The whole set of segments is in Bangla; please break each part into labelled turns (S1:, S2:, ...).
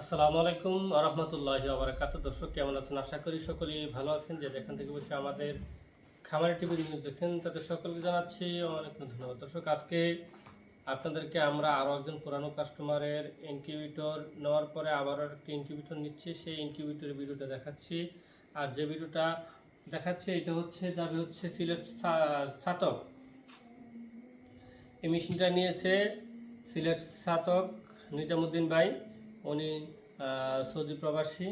S1: আসসালামু আলাইকুম রহমতুল্লাহ আবরাকাত দর্শক, কেমন আছেন? আশা করি সকলেই ভালো আছেন। যে যেখান থেকে বসে আমাদের খামারি টিভি নিউজ দেখছেন, তাদের সকলকে জানাচ্ছি অনেক ধন্যবাদ। দর্শক, আজকে আপনাদেরকে আমরা আরও একজন পুরানো কাস্টমারের ইনকিউবেটর নেওয়ার পরে আবার একটি ইনকিউবেটর নিচ্ছে। সেই ইনকিউবেটরের ভিডিওটা দেখাচ্ছি। আর যে ভিডিওটা দেখাচ্ছে, এটা হচ্ছে যাবে হচ্ছে সিলেট সাতক। এই মেশিনটা নিয়েছে সিলেট সাতক নিজামুদ্দিন ভাই। উনি সৌদি প্রবাসী।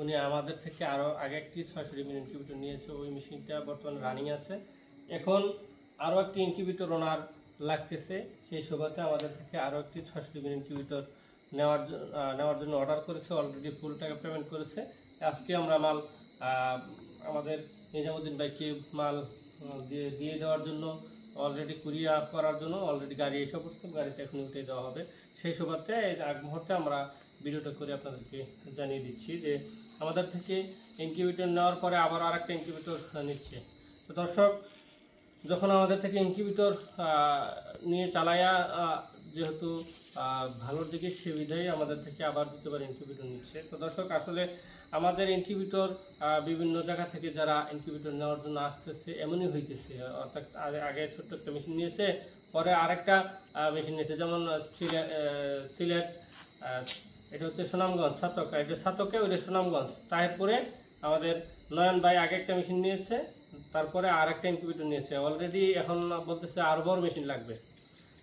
S1: উনি আমাদের থেকে আরও আগে একটি ছয়শো ডিগ্রি ইনকিউবেটর নিয়েছে। ওই মেশিনটা বর্তমানে রানিং আছে। এখন আরও একটি ইনকিউবেটর ওনার লাগতেছে। সেই সুবাদে আমাদের থেকে আরও একটি ছয়শো ডিগ্রি ইনকিউবেটর নেওয়ার নেওয়ার জন্য অর্ডার করেছে। অলরেডি ফুল টাকা পেমেন্ট করেছে। আজকে আমরা মাল আমাদের নিজামুদ্দিন ভাইকে মাল দিয়ে দিয়ে দেওয়ার জন্য অলরেডি কুরিয়ার করার জন্য অলরেডি গাড়ি এসে পড়ছে। গাড়িতে এখন উঠে দেওয়া হবে। সেই সুবাদে আগ মুহূর্তে আমরা ভিডিওটা করে আপনাদেরকে জানিয়ে দিচ্ছি যে আমাদের থেকে ইনকিউবেটর নেওয়ার পরে আবার আরেকটা ইনকিউবেটর নিচ্ছে। তো দর্শক, যখন আমাদের থেকে ইনকিউবেটর নিয়ে চালায়া যেহেতু ভালোর দিকে সুবিধাই আমাদের থেকে আবার দ্বিতীয়বার ইনকিউবেটর নিচ্ছে। তো দর্শক, আসলে আমাদের ইনকিউবেটর বিভিন্ন জায়গা থেকে যারা ইনকিউবেটর নেওয়ার জন্য আসতেছে, এমনই হইতেছে। অর্থাৎ আগে- ছোট্ট একটা মেশিন নিয়েছে, পরে আরেকটা মেশিন নিয়েছে। যেমন সিলেট সিলেট এটা হচ্ছে সুনামগঞ্জ ছাতক আর এটা ছাতকে ওইটা সুনামগঞ্জ। তারপরে আমাদের নয়ন ভাই আগে একটা মেশিন নিয়েছে, তারপরে আর একটা ইনকিউবেটর নিয়েছে। অলরেডি এখন বলতেছে আরও বড় মেশিন লাগবে।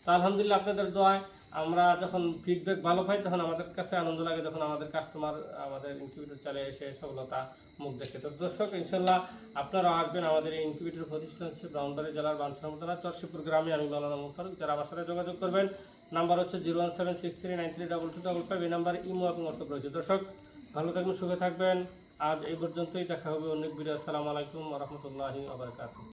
S1: তো আলহামদুলিল্লাহ আপনাদের দোয়ায় আমরা যখন ফিডব্যাক ভালো পাই, তখন আমাদের কাছে আনন্দ লাগে, যখন আমাদের কাস্টমার আমাদের ইনকিউবেটর চালিয়ে এসে সফলতা মুখ দেখে। তো দর্শক, ইনশাল্লাহ আপনারা আসবেন আমাদের এই ইনকিউবেটর প্রতিষ্ঠান হচ্ছে ব্রাউনবাড়ি জেলার বাঞ্ছামতলা চরশিপুর গ্রামে। আমি মালানা মুসারক যারা আমার সাথে যোগাযোগ করবেন নাম্বার হচ্ছে zero one seven six three nine three double two double five এই নাম্বারে ইমো এবং হোয়াটসঅ্যাপ রয়েছে। দর্শক, ভালো থাকবেন, সুখে থাকবেন। আজ এই পর্যন্তই, দেখা হবে অনেক ভিডিও। আসসালামু আলাইকুম রহমতুল্লাহি আবরকাত